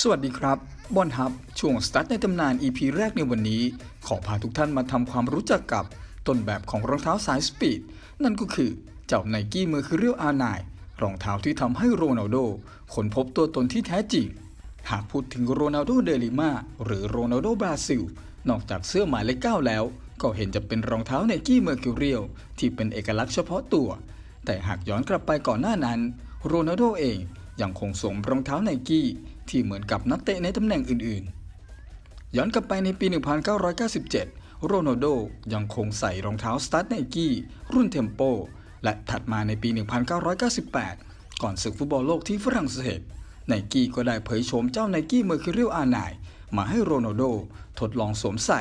สวัสดีครับ บอลฮับ ช่วงสตาร์ทในตำนาน EP แรกในวันนี้ ขอพาทุกท่านมาทำความรู้จักกับต้นแบบของรองเท้าสายสปีด นั่นก็คือเจ้าไนกี้เมอร์คิเรียลอาร์ไนรองเท้าที่ทำให้โรนัลโดค้นพบตัวตนที่แท้จริง หากพูดถึงโรนัลโดเดลิมาหรือโรนัลโดบราซิล นอกจากเสื้อหมายเลขเก้าแล้ว ก็เห็นจะเป็นรองเท้าไนกี้เมอร์คิเรียลที่เป็นเอกลักษณ์เฉพาะตัว แต่หากย้อนกลับไปก่อนหน้านั้น โรนัลโดเองยังคงสวมรองเท้าไนกี้ที่เหมือนกับนักเตะในตำแหน่งอื่นๆ ย้อนกลับไปในปี 1997 โรนัลโดยังคงใส่รองเท้าสตาร์ทไนกี้รุ่นเทมโป และถัดมาในปี 1998 ก่อนศึกฟุตบอลโลกที่ฝรั่งเศสไนกี้ก็ได้เผยโฉมเจ้าไนกี้เมอร์คิเรียลอาร์ไนมาให้โรนัลโดทดลองสวมใส่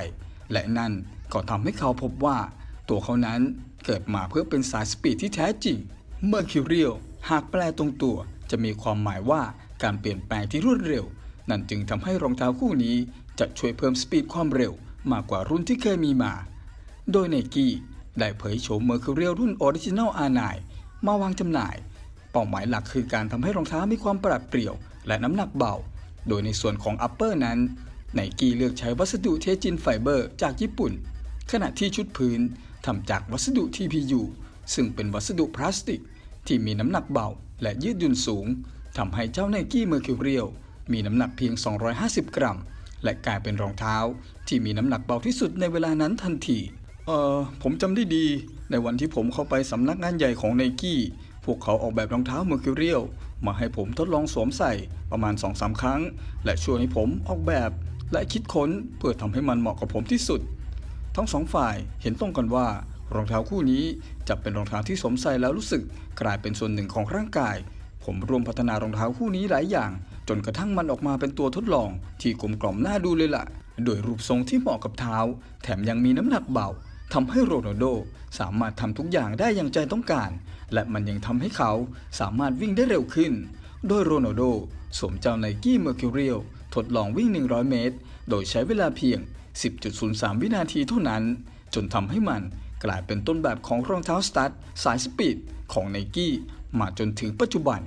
และนั่นก็ทำให้เขาพบว่า ตัวเขานั้น กิดมาเพื่อเป็นสายสปีดที่แท้จริงเมอร์คิเรียลหากแปลตรงตัว จะมีความหมายว่าการเปลี่ยนแปลงที่รวดเร็ว นั่นจึงทำให้รองเท้าคู่นี้จะช่วยเพิ่มสปีดความเร็ว มากกว่ารุ่นที่เคยมีมา โดยไนกี้ได้เผยโฉมเมอร์คิเรียลรุ่นออริจินัลอาไนมาวางจำหน่าย เป้าหมายหลักคือการทำให้รองเท้ามีความปรับเปรี่ยว และน้ำหนักเบา โดยในส่วนของอัปเปอร์นั้นไนกี้เลือกใช้วัสดุเทจินไฟเบอร์จากญี่ปุ่น ขณะที่ชุดพื้น ทำจากวัสดุ TPU ซึ่งเป็นวัสดุพลาสติก ที่มีน้ำหนักเบา และยืดหยุ่นสูงทำให้เจ้าไนกี้เมอร์คิวเรียลมีน้ำหนักเพียง 250 กรัม และกลายเป็นรองเท้า ที่มีน้ำหนักเบาที่สุดในเวลานั้นทันที เออผมจำได้ดี ในวันที่ผมเข้าไปสำนักงานใหญ่ของไนกี้พวกเขาออกแบบรองเท้าเมอร์คิวเรียลมาให้ผมทดลองสวมใส่ประมาณ 2-3 ครั้ง และช่วยให้ผมออกแบบ และคิดค้นเพื่อทำให้มันเหมาะกับผมที่สุด ทั้งสองฝ่ายเห็นตรงกันว่ารองเท้าคู่นี้จะเป็นรองเท้าที่สวมใส่แล้วรู้สึกกลายเป็นส่วนหนึ่งของร่างกาย ผมร่วมพัฒนารองเท้าคู่นี้หลายอย่าง จนกระทั่งมันออกมาเป็นตัวทดลอง ที่กลมกล่อมน่าดูเลยล่ะ โดยรูปทรงที่เหมาะกับเท้า แถมยังมีน้ำหนักเบาทำให้โรนัลโดสามารถทำทุกอย่างได้อย่างใจต้องการ และมันยังทำให้เขาสามารถวิ่งได้เร็วขึ้น โดยโรนัลโดสวมเจ้าไนกี้เมอร์คิวเรียลทดลองวิ่ง 100 เมตร โดยใช้เวลาเพียง 10.03 วินาทีเท่านั้น จนทำให้มันกลายเป็นต้นแบบของรองเท้าสตั๊ดสายสปีดของไนกี้มาจนถึงปัจจุบัน